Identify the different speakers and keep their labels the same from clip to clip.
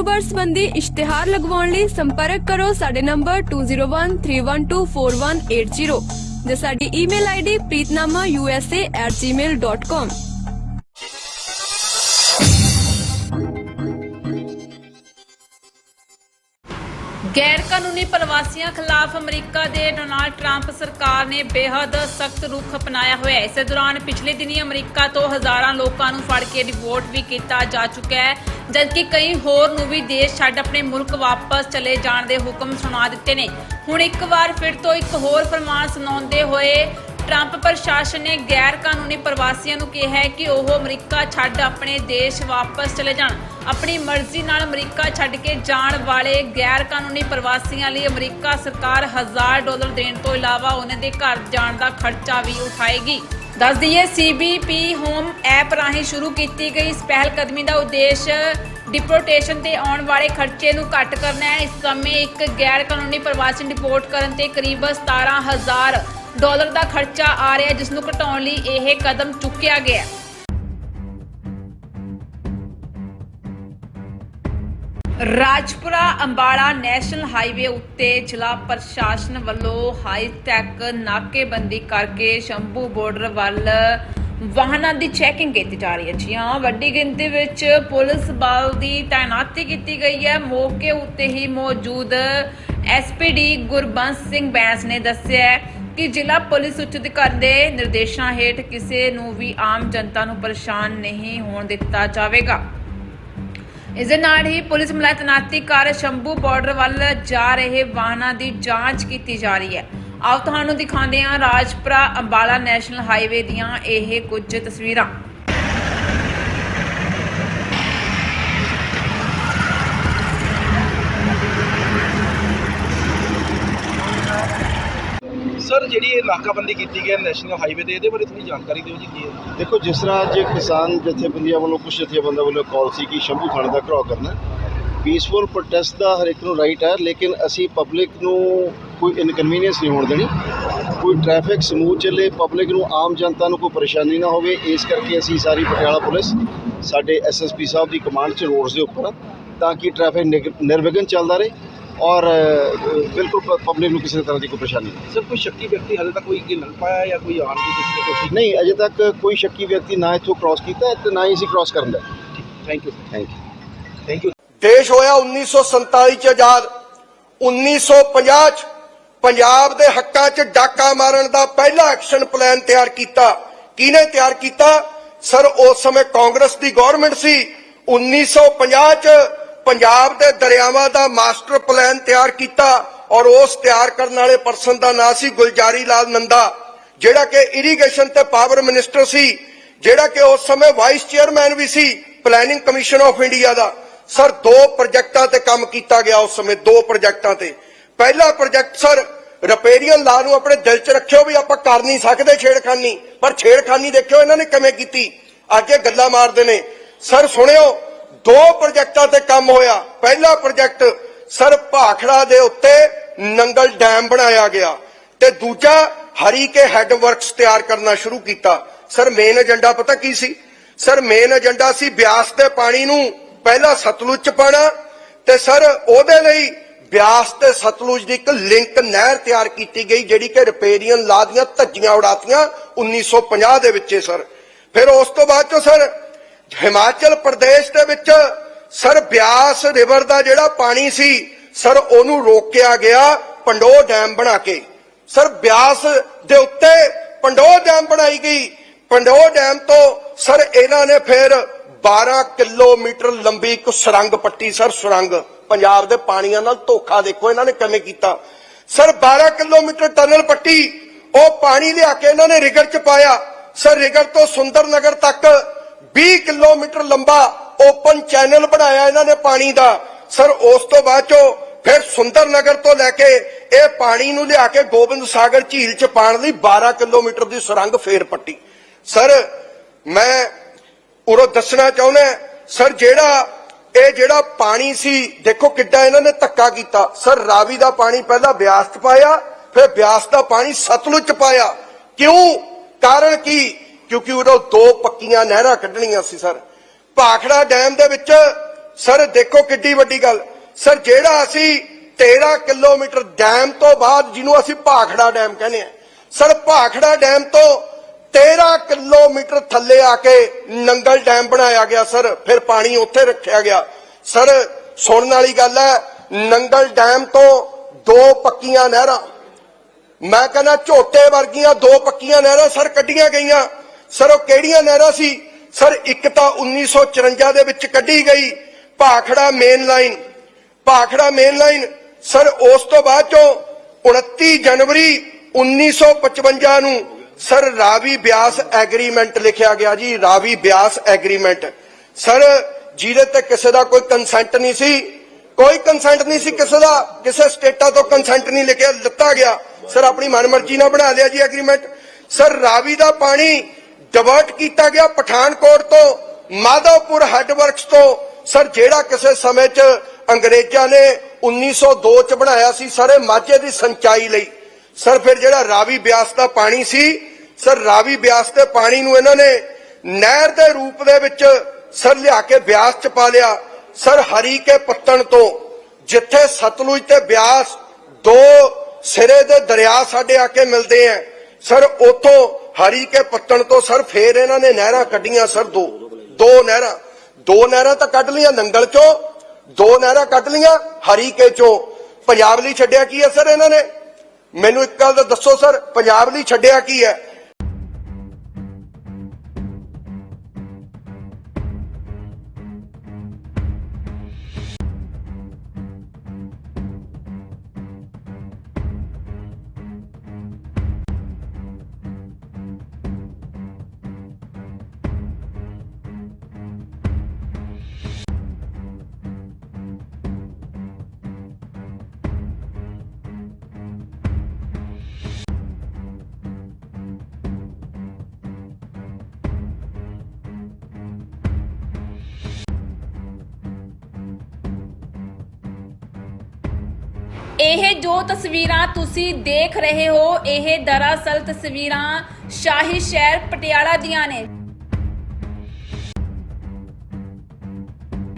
Speaker 1: ਕਾਰੋਬਾਰ ਸੰਬੰਧੀ ਇਸ਼ਤਿਹਾਰ ਲਗਵਾਉਣ ਲਈ ਸੰਪਰਕ ਕਰੋ ਸਾਡੇ ਨੰਬਰ 2013124180 ਜਾਂ ਸਾਡੀ ਈਮੇਲ ਆਈਡੀ preetnamausa@gmail.com
Speaker 2: ਗੈਰ ਕਾਨੂੰਨੀ ਪ੍ਰਵਾਸੀਆਂ ਖਿਲਾਫ ਅਮਰੀਕਾ ਦੇ ਡੋਨਾਲਡ ਟਰੰਪ ਸਰਕਾਰ ਨੇ ਬੇਹੱਦ ਸਖਤ ਰੁਖ ਅਪਣਾਇਆ ਹੋਇਆ ਹੈ। ਇਸੇ ਦੌਰਾਨ ਪਿਛਲੇ ਦਿਨੀ ਅਮਰੀਕਾ ਤੋਂ ਹਜ਼ਾਰਾਂ ਲੋਕਾਂ ਨੂੰ ਫੜ ਕੇ ਰਿਪੋਰਟ ਵੀ ਕੀਤਾ ਜਾ ਚੁੱਕਾ ਹੈ। ਜਦਕਿ ਕਈ ਹੋਰ ਨੂੰ ਵੀ ਦੇਸ਼ ਛੱਡ ਆਪਣੇ ਮੁਲਕ ਵਾਪਸ ਚਲੇ ਜਾਣ ਦੇ ਹੁਕਮ ਸੁਣਾ ਦਿੱਤੇ ਨੇ। ਹੁਣ ਇੱਕ ਵਾਰ ਫਿਰ ਤੋਂ ਇੱਕ ਹੋਰ ਫਰਮਾਨ ਸੁਣਾਉਂਦੇ ਹੋਏ ਟਰੰਪ ਪ੍ਰਸ਼ਾਸਨ ਨੇ ਗੈਰ ਕਾਨੂੰਨੀ ਪ੍ਰਵਾਸੀਆਂ ਨੂੰ ਕਿਹਾ ਹੈ ਕਿ ਉਹ ਅਮਰੀਕਾ ਛੱਡ ਆਪਣੇ ਦੇਸ਼ ਵਾਪਸ ਚਲੇ ਜਾਣ। ਆਪਣੀ ਮਰਜ਼ੀ ਨਾਲ ਅਮਰੀਕਾ ਛੱਡ ਕੇ ਜਾਣ ਵਾਲੇ ਗੈਰ ਕਾਨੂੰਨੀ ਪ੍ਰਵਾਸੀਆਂ ਲਈ ਅਮਰੀਕਾ ਸਰਕਾਰ 1000 ਡਾਲਰ ਦੇਣ ਤੋਂ ਇਲਾਵਾ ਉਹਨਾਂ ਦੇ ਘਰ ਜਾਣ ਦਾ ਖਰਚਾ ਵੀ ਉਠਾਏਗੀ। ਦੱਸ ਦਈਏ CBP ਹੋਮ ਐਪ ਰਾਹੀਂ ਸ਼ੁਰੂ ਕੀਤੀ ਗਈ ਇਸ ਪਹਿਲ ਕਦਮੀ ਦਾ ਉਦੇਸ਼ ਡਿਪੋਰਟੇਸ਼ਨ ਤੇ ਆਉਣ ਵਾਲੇ ਖਰਚੇ ਨੂੰ ਘੱਟ ਕਰਨਾ ਹੈ। ਇਸ ਸਮੇਂ ਇੱਕ ਗੈਰ ਕਾਨੂੰਨੀ ਪ੍ਰਵਾਸੀ ਡਿਪੋਰਟ ਕਰਨ ਤੇ ਕਰੀਬ 17000 ਡਾਲਰ ਦਾ ਖਰਚਾ ਆ ਰਿਹਾ ਜਿਸ ਨੂੰ ਘਟਾਉਣ ਲਈ ਇਹ ਕਦਮ ਚੁੱਕਿਆ ਗਿਆ ਹੈ। ਰਾਜਪੁਰਾ ਅੰਬਾਲਾ ਨੈਸ਼ਨਲ ਹਾਈਵੇ ਉੱਤੇ ਜ਼ਿਲ੍ਹਾ ਪ੍ਰਸ਼ਾਸਨ ਵੱਲੋਂ ਹਾਈ ਟੈਕ ਨਾਕੇਬੰਦੀ ਕਰਕੇ ਸ਼ੰਭੂ ਬਾਰਡਰ ਵੱਲ ਵਾਹਨਾਂ ਦੀ ਚੈਕਿੰਗ ਕੀਤੀ ਜਾ ਰਹੀ ਹੈ। ਜੀ ਹਾਂ, ਵੱਡੀ ਗਿਣਤੀ ਵਿੱਚ ਪੁਲਿਸ ਬਲ ਦੀ ਤਾਇਨਾਤੀ ਕੀਤੀ ਗਈ ਹੈ। ਮੌਕੇ ਉੱਤੇ ਹੀ ਮੌਜੂਦ ਐਸਪੀਡੀ ਗੁਰਬੰਸ ਸਿੰਘ ਬੈਂਸ ਨੇ ਦੱਸਿਆ ਕਿ ਜ਼ਿਲ੍ਹਾ ਪੁਲਿਸ ਉੱਚ ਅਧਿਕਾਰੀ ਦੇ ਨਿਰਦੇਸ਼ਾਂ ਹੇਠ ਕਿਸੇ ਨੂੰ ਵੀ ਆਮ ਜਨਤਾ ਨੂੰ ਪਰੇਸ਼ਾਨ ਨਹੀਂ ਹੋਣ ਦਿੱਤਾ ਜਾਵੇਗਾ। ਇਸ ਦੇ ਨਾਲ ਹੀ ਪੁਲਿਸ ਮਲਾਈ ਤੈਨਾਤੀ ਕਰ ਸ਼ੰਭੂ ਬਾਰਡਰ ਵੱਲ ਜਾ ਰਹੇ ਵਾਹਨਾਂ ਦੀ ਜਾਂਚ ਕੀਤੀ ਜਾ ਰਹੀ ਹੈ। ਆਓ ਤੁਹਾਨੂੰ ਦਿਖਾਉਂਦੇ ਹਾਂ ਰਾਜਪੁਰਾ ਅੰਬਾਲਾ ਨੈਸ਼ਨਲ ਹਾਈਵੇ ਦੀਆਂ ਇਹ ਕੁਝ ਤਸਵੀਰਾਂ।
Speaker 3: ਸਰ ਜਿਹੜੀ ਇਹ ਨਾਕਾਬੰਦੀ ਕੀਤੀ ਗਈ ਹੈ ਨੈਸ਼ਨਲ ਹਾਈਵੇ ਤੇ ਇਹਦੇ ਬਾਰੇ ਥੋੜੀ ਜਾਣਕਾਰੀ ਦਿਓ ਜੀ ਕੀ ਹੈ?
Speaker 4: ਦੇਖੋ ਜਿਸ ਤਰ੍ਹਾਂ ਅੱਜ ਕਿਸਾਨ ਜਥੇਬੰਦੀਆਂ ਵੱਲੋਂ ਕੁਝ ਜਥੇਬੰਦੀਆਂ ਵੱਲੋਂ ਕਾਲ ਸੀ ਕਿ ਸ਼ੰਭੂ ਥਾਣੇ ਦਾ ਘਰਾਓ ਕਰਨਾ ਪੀਸਫੁਲ ਪ੍ਰੋਟੈਸਟ ਦਾ ਹਰ ਇੱਕ ਨੂੰ ਰਾਈਟ ਹੈ ਲੇਕਿਨ ਅਸੀਂ ਪਬਲਿਕ ਨੂੰ ਕੋਈ ਇਨਕਨਵੀਨੀਅੰਸ ਨਹੀਂ ਹੋਣ ਦੇਣੀ। ਕੋਈ ਟ੍ਰੈਫਿਕ ਸਮੂਥ ਚੱਲੇ ਪਬਲਿਕ ਨੂੰ ਆਮ ਜਨਤਾ ਨੂੰ ਕੋਈ ਪਰੇਸ਼ਾਨੀ ਨਾ ਹੋਵੇ ਇਸ ਕਰਕੇ ਅਸੀਂ ਸਾਰੀ ਪਟਿਆਲਾ ਪੁਲਿਸ ਸਾਡੇ ਐਸਐਸਪੀ ਸਾਹਿਬ ਦੀ ਕਮਾਂਡ 'ਚ ਰੋਡਸ ਦੇ ਉੱਪਰ ਆ, ਤਾਂ ਕਿ ਟ੍ਰੈਫਿਕ ਨਿਗ- ਨਿਰਵਿਘਨ ਚੱਲਦਾ ਰਹੇ। ਔਰ ਬਿਲਕੁਲ ਪਬਲਿਕ ਨੂੰ ਕਿਸੇ ਤਰ੍ਹਾਂ ਦੀ ਕੋਈ ਪਰੇਸ਼ਾਨੀ ਨਹੀਂ।
Speaker 3: ਸਰ ਕੋਈ ਸ਼ੱਕੀ ਵਿਅਕਤੀ ਹਾਲੇ ਤੱਕ ਕੋਈ ਕੀ ਪਾਇਆ ਜਾਂ ਕੋਈ ਆਣ ਦੀ ਕਿਸੇ ਨੇ ਕੋਸ਼ਿਸ਼
Speaker 4: ਨਹੀਂ? ਅਜੇ ਤੱਕ ਕੋਈ ਸ਼ੱਕੀ ਵਿਅਕਤੀ ਨਾ ਇੱਥੋਂ ਕ੍ਰਾਸ ਕੀਤਾ ਹੈ ਤੇ ਨਾ ਹੀ ਅਸੀਂ ਕ੍ਰਾਸ ਕਰਨ ਦਾ
Speaker 3: thank you
Speaker 4: thank you
Speaker 3: thank you
Speaker 5: ਦੇਸ਼ ਹੋਇਆ 1947 ਚ ਆਜ਼ਾਦ। 1950 ਚ ਪੰਜਾਬ ਦੇ ਹੱਕਾਂ 'ਚ ਡਾਕਾ ਮਾਰਨ ਦਾ ਪਹਿਲਾ ਐਕਸ਼ਨ ਪਲਾਨ ਤਿਆਰ ਕੀਤਾ। ਕਿਹਨੇ ਤਿਆਰ ਕੀਤਾ? ਸਰ ਉਸ ਸਮੇਂ ਕਾਂਗਰਸ ਦੀ ਗਵਰਨਮੈਂਟ ਸੀ। 1950 ਚ ਪੰਜਾਬ ਦੇ ਦਰਿਆਵਾਂ ਦਾ ਮਾਸਟਰ ਪਲਾਨ ਤਿਆਰ ਕੀਤਾ ਔਰ ਉਸ ਤਿਆਰ ਕਰਨ ਵਾਲੇ ਪਰਸਨ ਦਾ ਨਾਂ ਸੀ ਗੁਲਜਾਰੀ ਲਾਲ ਨੰਦਾ, ਜਿਹੜਾ ਕਿ ਇਰੀਗੇਸ਼ਨ ਤੇ ਪਾਵਰ ਮਿਨਿਸਟਰ ਸੀ, ਜਿਹੜਾ ਕਿ ਉਸ ਸਮੇਂ ਵਾਈਸ ਚੇਅਰਮੈਨ ਵੀ ਸੀ ਪਲੈਨਿੰਗ ਕਮਿਸ਼ਨ ਆਫ ਇੰਡੀਆ ਦਾ। ਸਰ ਦੋ ਪ੍ਰੋਜੈਕਟਾਂ ਤੇ ਕੰਮ ਕੀਤਾ ਗਿਆ ਉਸ ਸਮੇਂ, ਦੋ ਪ੍ਰੋਜੈਕਟਾਂ ਤੇ। ਪਹਿਲਾ ਪ੍ਰੋਜੈਕਟ ਸਰ ਰਿਪੇਰੀਅਨ ਲਾ ਨੂੰ ਆਪਣੇ ਦਿਲ 'ਚ ਰੱਖਿਓ ਵੀ ਆਪਾਂ ਕਰ ਨਹੀਂ ਸਕਦੇ ਛੇੜਖਾਨੀ, ਪਰ ਛੇੜਖਾਨੀ ਦੇਖਿਓ ਇਹਨਾਂ ਨੇ ਕਿਵੇਂ ਕੀਤੀ। ਅੱਗੇ ਗੱਲਾਂ ਮਾਰਦੇ ਨੇ। ਸਰ ਸੁਣਿਓ ਦੋ ਪ੍ਰੋਜੈਕਟਾਂ ਤੇ ਕੰਮ ਹੋਇਆ। ਪਹਿਲਾ ਪ੍ਰੋਜੈਕਟ ਸਰ ਭਾਖੜਾ ਦੇ ਉੱਤੇ ਨੰਗਲ ਡੈਮ ਬਣਾਇਆ ਗਿਆ ਤੇ ਦੂਜਾ ਹਰੀ ਹੈੱਡ ਵਰਕਸ ਤਿਆਰ ਕਰਨਾ ਸ਼ੁਰੂ ਕੀਤਾ। ਸਰ ਮੇਨ ਏਜੰਡਾ ਪਤਾ ਕੀ ਸੀ? ਸਰ ਮੇਨ ਏਜੰਡਾ ਸੀ ਬਿਆਸ ਦੇ ਪਾਣੀ ਨੂੰ ਪਹਿਲਾਂ ਸਤਲੁਜ ਚ ਪਾਣਾ ਤੇ ਸਰ, ਉਹਦੇ ਲਈ ਬਿਆਸ ਤੇ ਸਤਲੁਜ ਦੀ ਇੱਕ ਲਿੰਕ ਨਹਿਰ ਤਿਆਰ ਕੀਤੀ ਗਈ ਜਿਹੜੀ ਕਿ ਰਿਪੇਰੀਅਨ ਲਾ ਦੀਆਂ ਧੱਜੀਆਂ ਉਡਾਤੀਆਂ 1950 ਦੇ ਵਿੱਚ ਸਰ। ਫਿਰ ਉਸ ਤੋਂ ਬਾਅਦ ਚੋਂ ਸਰ ਹਿਮਾਚਲ ਪ੍ਰਦੇਸ਼ ਦੇ ਵਿੱਚ ਸਰ ਬਿਆਸ ਰਿਵਰ ਦਾ ਜਿਹੜਾ ਪਾਣੀ ਸੀ, ਸਰ ਉਹਨੂੰ ਰੋਕਿਆ ਗਿਆ ਪੰਡੋ ਡੈਮ ਬਣਾ ਕੇ। ਸਰ ਬਿਆਸ ਦੇ ਉੱਤੇ ਪੰਡੋ ਡੈਮ ਬਣਾਈ ਗਈ। ਪੰਡੋ ਡੈਮ ਤੋਂ ਸਰ ਇਹਨਾਂ ਨੇ ਫਿਰ 12 ਕਿਲੋਮੀਟਰ ਲੰਬੀ ਇੱਕ ਸੁਰੰਗ ਪੱਟੀ, ਸਰ ਸੁਰੰਗ। ਪੰਜਾਬ ਦੇ ਪਾਣੀਆਂ ਨਾਲ ਧੋਖਾ ਦੇਖੋ ਇਹਨਾਂ ਨੇ ਕਿਵੇਂ ਕੀਤਾ। ਸਰ 12 ਕਿਲੋਮੀਟਰ ਟਨਲ ਪੱਟੀ, ਉਹ ਪਾਣੀ ਲਿਆ ਕੇ ਇਹਨਾਂ ਨੇ ਰਿਗਰ ਚ ਪਾਇਆ। ਸਰ ਰਿਗਰ ਤੋਂ ਸੁੰਦਰ ਨਗਰ ਤੱਕ 20 ਕਿਲੋਮੀਟਰ ਲੰਬਾ ਓਪਨ ਚੈਨਲ ਬਣਾਇਆ ਇਹਨਾਂ ਨੇ ਪਾਣੀ ਦਾ। ਸਰ, ਉਸ ਤੋਂ ਬਾਅਦ ਚੋਂ ਫਿਰ ਸੁੰਦਰ ਨਗਰ ਤੋਂ ਲੈ ਕੇ ਇਹ ਪਾਣੀ ਨੂੰ ਲਿਆ ਕੇ ਗੋਬਿੰਦ ਸਾਗਰ ਝੀਲ ਚ ਪਾਣ ਲਈ 12 ਕਿਲੋਮੀਟਰ ਦੀ ਸੁਰੰਗ ਫੇਰ ਪੱਟੀ। ਸਰ, ਮੈਂ ਉਰੋਂ ਦੱਸਣਾ ਚਾਹੁੰਦਾ ਸਰ, ਜਿਹੜਾ ਇਹ ਜਿਹੜਾ ਪਾਣੀ ਸੀ, ਦੇਖੋ ਕਿੱਦਾਂ ਇਹਨਾਂ ਨੇ ਧੱਕਾ ਕੀਤਾ। ਸਰ, ਰਾਵੀ ਦਾ ਪਾਣੀ ਪਹਿਲਾਂ ਬਿਆਸ ਚ ਪਾਇਆ, ਫਿਰ ਬਿਆਸ ਦਾ ਪਾਣੀ ਸਤਲੁਜ ਚ ਪਾਇਆ। ਕਿਉਂ? ਕਾਰਨ ਕੀ? ਕਿਉਂਕਿ ਉਦੋਂ ਦੋ ਪੱਕੀਆਂ ਨਹਿਰਾਂ ਕੱਢਣੀਆਂ ਸੀ, ਸਰ। ਭਾਖੜਾ ਡੈਮ ਦੇ ਵਿੱਚ, ਸਰ, ਦੇਖੋ ਕਿੱਡੀ ਵੱਡੀ ਗੱਲ। ਸਰ, ਜਿਹੜਾ ਅਸੀਂ 13 ਕਿਲੋਮੀਟਰ ਡੈਮ ਤੋਂ ਬਾਅਦ ਜਿਹਨੂੰ ਅਸੀਂ ਭਾਖੜਾ ਡੈਮ ਕਹਿੰਦੇ ਆ ਸਰ, ਭਾਖੜਾ ਡੈਮ ਤੋਂ 13 ਕਿਲੋਮੀਟਰ ਥੱਲੇ ਆ ਕੇ ਨੰਗਲ ਡੈਮ ਬਣਾਇਆ ਗਿਆ, ਸਰ। ਫਿਰ ਪਾਣੀ ਉੱਥੇ ਰੱਖਿਆ ਗਿਆ। ਸਰ, ਸੁਣਨ ਵਾਲੀ ਗੱਲ ਹੈ, ਨੰਗਲ ਡੈਮ ਤੋਂ ਦੋ ਪੱਕੀਆਂ ਨਹਿਰਾਂ। ਮੈਂ ਕਹਿੰਦਾ ਝੋਟੇ ਵਰਗੀਆਂ ਦੋ ਪੱਕੀਆਂ ਨਹਿਰਾਂ, ਸਰ, ਕੱਢੀਆਂ ਗਈਆਂ। ਸਰ, ਉਹ ਕਿਹੜੀਆਂ ਨਹਿਰਾਂ ਸੀ? ਸਰ, ਇੱਕ ਤਾਂ 1954 ਦੇ ਵਿੱਚ ਕੱਢੀ ਗਈ Bhakra main line Bhakra main line sir, ਉਸ ਤੋਂ ਬਾਅਦ ਚੋਂ 29 ਜਨਵਰੀ 1955 ਨੂੰ ਸਰ, ਰਾਵੀ ਬਿਆਸ ਐਗਰੀਮੈਂਟ ਲਿਖਿਆ ਗਿਆ ਜੀ, ਰਾਵੀ ਬਿਆਸ ਐਗਰੀਮੈਂਟ ਸਰ, ਜਿਹਦੇ ਤੇ ਕਿਸੇ ਦਾ ਕੋਈ ਕੰਸੈਂਟ ਨਹੀਂ ਸੀ, ਕੋਈ ਕੰਸੈਂਟ ਨਹੀਂ ਸੀ ਕਿਸੇ ਦਾ, ਕਿਸੇ ਸਟੇਟਾਂ ਤੋਂ ਕੰਸੈਂਟ ਨਹੀਂ ਲਿਖਿਆ ਦਿੱਤਾ ਗਿਆ। ਸਰ, ਆਪਣੀ ਮਨਮਰਜ਼ੀ ਨਾਲ ਬਣਾ ਲਿਆ ਜੀ ਐਗਰੀਮੈਂਟ ਸਰ, ਰਾਵੀ ਦਾ ਪਾਣੀ ਡਿਵਰਟ ਕੀਤਾ ਗਿਆ ਪਠਾਨਕੋਟ ਤੋਂ, ਮਾਧਵਪੁਰ ਹੈੱਡਵਰਕਸ ਤੋਂ। ਸਰ, ਜਿਹੜਾ ਕਿਸੇ ਸਮੇਂ 'ਚ ਅੰਗਰੇਜ਼ਾਂ ਨੇ 1902 'ਚ ਬਣਾਇਆ ਸੀ, ਸਾਰੇ ਮਾਝੇ ਦੀ ਸਿੰਚਾਈ ਲਈ। ਸਰ, ਫਿਰ ਜਿਹੜਾ ਰਾਵੀ ਬਿਆਸ ਦਾ ਪਾਣੀ ਸੀ, ਸਰ, ਰਾਵੀ ਬਿਆਸ ਦੇ ਪਾਣੀ ਨੂੰ ਇਹਨਾਂ ਨੇ ਨਹਿਰ ਦੇ ਰੂਪ ਦੇ ਵਿੱਚ ਸਰ ਲਿਆ ਕੇ ਬਿਆਸ 'ਚ ਪਾ ਲਿਆ। ਸਰ, ਹਰੀ ਕੇ ਪੱਤਣ ਤੋਂ, ਜਿੱਥੇ ਸਤਲੁਜ ਤੇ ਬਿਆਸ ਦੋ ਸਿਰੇ ਦੇ ਦਰਿਆ ਸਾਡੇ ਆ ਕੇ ਮਿਲਦੇ ਆ। ਸਰ, ਉਥੋਂ ਹਰੀ ਕੇ ਪੱਤਣ ਤੋਂ ਸਰ, ਫੇਰ ਇਹਨਾਂ ਨੇ ਨਹਿਰਾਂ ਕੱਢੀਆਂ ਸਰ, ਦੋ। ਦੋ ਨਹਿਰਾਂ। ਦੋ ਨਹਿਰਾਂ ਤਾਂ ਕੱਢ ਲਈਆਂ ਨੰਗਲ ਚੋਂ। ਦੋ ਨਹਿਰਾਂ ਕੱਢ ਲਈਆਂ ਹਰੀ ਕੇ ਚੋਂ। ਪੰਜਾਬ ਲਈ ਛੱਡਿਆ ਕੀ ਹੈ ਸਰ ਇਹਨਾਂ ਨੇ? ਮੈਨੂੰ ਇੱਕ ਗੱਲ ਤਾਂ ਦੱਸੋ ਸਰ, ਪੰਜਾਬ ਲਈ ਛੱਡਿਆ ਕੀ ਹੈ?
Speaker 2: ਇਹ ਜੋ ਤਸਵੀਰਾਂ ਤੁਸੀਂ ਦੇਖ ਰਹੇ ਹੋ, ਇਹ ਦਰਅਸਲ ਤਸਵੀਰਾਂ ਸ਼ਾਹੀ ਸ਼ਹਿਰ ਪਟਿਆਲਾ ਦੀਆਂ ਨੇ।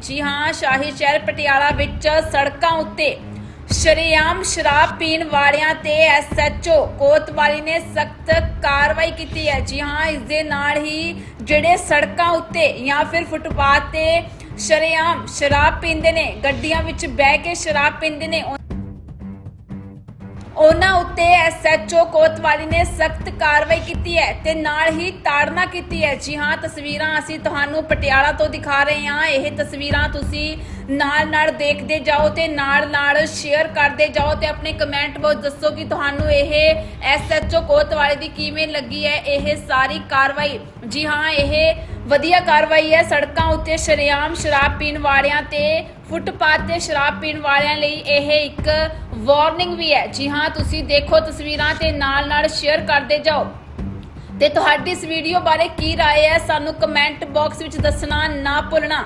Speaker 2: ਜੀ ਹਾਂ, ਸ਼ਾਹੀ ਸ਼ਹਿਰ ਪਟਿਆਲਾ ਵਿੱਚ ਸੜਕਾਂ ਉੱਤੇ ਸ਼ਰੇਆਮ ਸ਼ਰਾਬ ਪੀਣ ਵਾਲਿਆਂ ਤੇ ਐਸਐਚਓ ਕੋਤਵਾਲੀ ਨੇ ਸਖਤ ਕਾਰਵਾਈ ਕੀਤੀ ਹੈ। ਜੀ ਹਾਂ, ਇਸ ਦੇ ਨਾਲ ਹੀ ਜਿਹੜੇ ਸੜਕਾਂ ਉੱਤੇ ਜਾਂ ਫਿਰ ਫੁੱਟਪਾਥ ਤੇ ਸ਼ਰੇਆਮ ਸ਼ਰਾਬ ਪੀਂਦੇ ਨੇ, ਗੱਡੀਆਂ ਵਿੱਚ ਬਹਿ ਕੇ ਸ਼ਰਾਬ ਪੀਂਦੇ ਨੇ ਉਹਨਾਂ ਉੱਤੇ ਐਸਐਚਓ ਕੋਤਵਾਲੀ ਨੇ ਸਖਤ ਕਾਰਵਾਈ ਕੀਤੀ ਹੈ ਤੇ ਨਾਲ ਹੀ ਤਾੜਨਾ ਕੀਤੀ ਹੈ। ਜੀ ਹਾਂ, ਤਸਵੀਰਾਂ ਅਸੀਂ ਤੁਹਾਨੂੰ ਪਟਿਆਲਾ ਤੋਂ ਦਿਖਾ ਰਹੇ ਹਾਂ। ਇਹ ਤਸਵੀਰਾਂ ਤੁਸੀਂ ਨਾਲ ਨਾਲ ਦੇਖਦੇ ਜਾਓ ਤੇ ਨਾਲ ਨਾਲ ਸ਼ੇਅਰ ਕਰਦੇ ਜਾਓ ਤੇ ਆਪਣੇ ਕਮੈਂਟ ਵਿੱਚ ਦੱਸੋ ਕਿ ਤੁਹਾਨੂੰ ਇਹ ਐਸਐਚਓ ਕੋਤਵਾਲੀ ਦੀ ਕਿਵੇਂ ਲੱਗੀ ਹੈ ਇਹ ਸਾਰੀ ਕਾਰਵਾਈ ਜੀ ਹਾਂ ਇਹ ਵਧੀਆ ਕਾਰਵਾਈ ਹੈ ਸੜਕਾਂ ਉੱਤੇ ਸ਼ਰੇਆਮ ਸ਼ਰਾਬ ਪੀਣ ਵਾਲਿਆਂ ਤੇ ਫੁੱਟਪਾਥ ਤੇ ਸ਼ਰਾਬ ਪੀਣ ਵਾਲਿਆਂ ਲਈ ਇਹ ਇੱਕ ਵਾਰਨਿੰਗ ਵੀ ਹੈ ਜੀ ਹਾਂ ਤੁਸੀਂ ਦੇਖੋ ਤਸਵੀਰਾਂ ਤੇ ਨਾਲ ਨਾਲ ਸ਼ੇਅਰ ਕਰਦੇ ਜਾਓ ਤੇ ਤੁਹਾਡੀ ਇਸ ਵੀਡੀਓ ਬਾਰੇ ਕੀ رائے ਹੈ ਸਾਨੂੰ ਕਮੈਂਟ ਬਾਕਸ ਵਿੱਚ ਦੱਸਣਾ ਨਾ ਭੁੱਲਣਾ